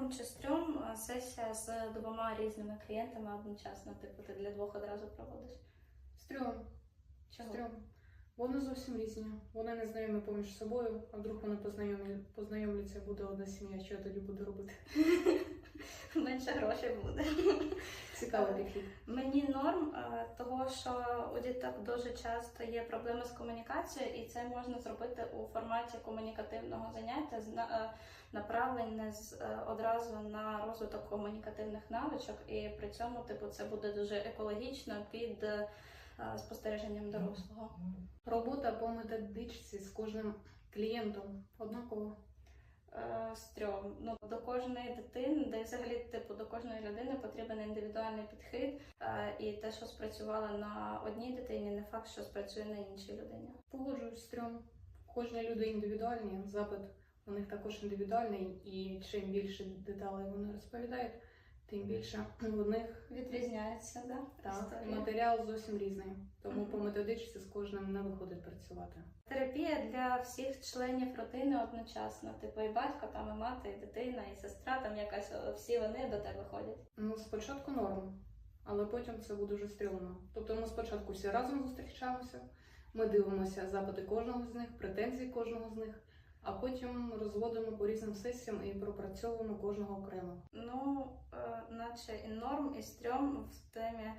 Норм чи стрьом трьом сесія з двома різними клієнтами одночасно. Типу, ти для двох одразу проводиш. Стрьом. Чого? Стрьом. Вони зовсім різні. Вони не знайомі поміж собою, а вдруг вони познайомі, познайомляться, буде одна сім'я, що я тоді буду робити. Менше грошей буде. Цікавий підхід. Мені норм, того що у діток дуже часто є проблеми з комунікацією, і це можна зробити у форматі комунікативного заняття, зна- е, направлене з е, одразу на розвиток комунікативних навичок, і при цьому, типу, це буде дуже екологічно під е, спостереженням дорослого. Робота по методичці з кожним клієнтом однаково. Е, Стрьом. Ну до кожної дитини, де взагалі типу до кожної людини потрібен індивідуальний підхід, е, і те, що спрацювало на одній дитині, не факт, що спрацює на іншій людині. Погоджуюсь, стрьом. Кожні люди індивідуальні, запит у них також індивідуальний, і чим більше деталей вони розповідають, тим більше в них Відрізняється, да? так, матеріал зовсім різний. Тому по методичці з кожним не виходить працювати. Терапія для всіх членів родини одночасно. Типу і батько, там, і мати, і дитина, і сестра, там якась всі вони до тебе ходять. Ну, спочатку норм, але потім це буде вже стрьомно. Тобто ми спочатку всі разом зустрічаємося, ми дивимося запити кожного з них, претензії кожного з них, а потім розводимо по різним сесіям і пропрацьовуємо кожного окремо. Ну, наче і норм, і стрьом в темі.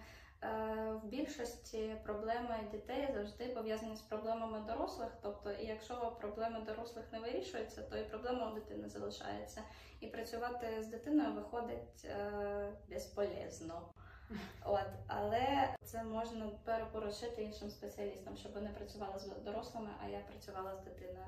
Е, В більшості проблеми дітей завжди пов'язані з проблемами дорослих. Тобто, і якщо проблеми дорослих не вирішуються, то і проблема у дитини залишається. І працювати з дитиною виходить е, безполезно. От, але це можна перепоручити іншим спеціалістам, щоб вони працювали з дорослими, а я працювала з дитиною.